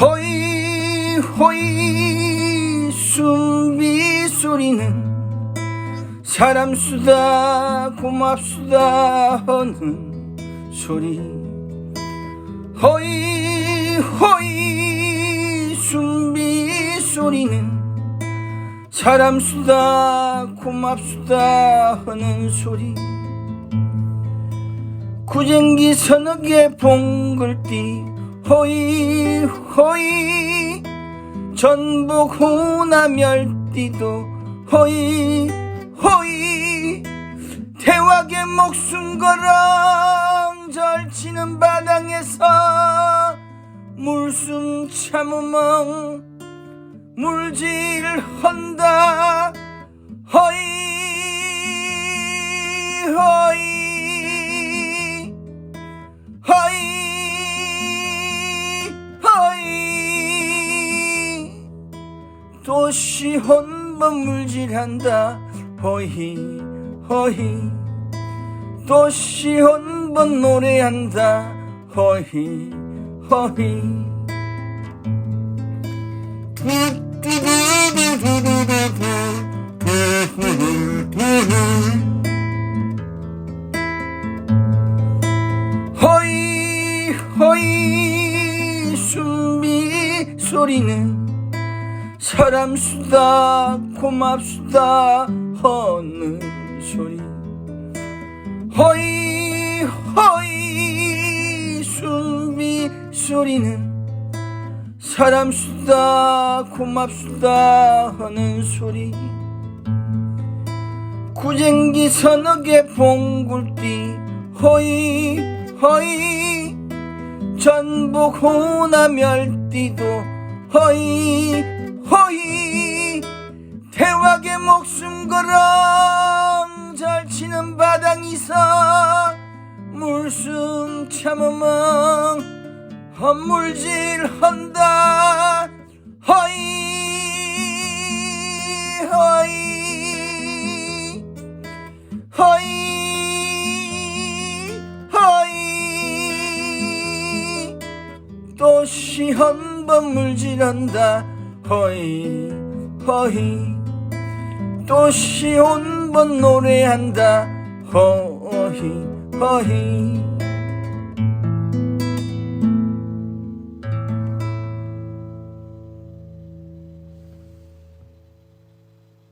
호이 호이 숨비 소리는 사람 수다 고맙수다 하는 소리. 호이 호이 숨비 소리는 사람 수다 고맙수다 하는 소리. 구쟁기 서너 개 봉글띠 허이 허이. 전복 호나 멸띠도 허이 허이. 대왕의 목숨 걸어 절치는 바닥에서 물숨 참으멍 물질 헌다. 허이 허이 허이 허이. 도시 헌번 물질한다. 허이 허이. 도시 헌번 노래한다. 허이 허이 허이 허이 숨비 소리는 사람 수다 고맙수다 하는 소리. 허이 허이 숨비 소리는 사람 수다 고맙수다 하는 소리 구쟁기 서너 개 봉굴띠 허이 허이. 전복 호나 멸띠도 허이 허이. 대왕의 목숨 걸어 절치는 바닥이서 물숨 참으멍 헛물질 허이 허이 도시 한번 물질한다. 허이 허이. 도시 한 번 노래한다. 허이 허이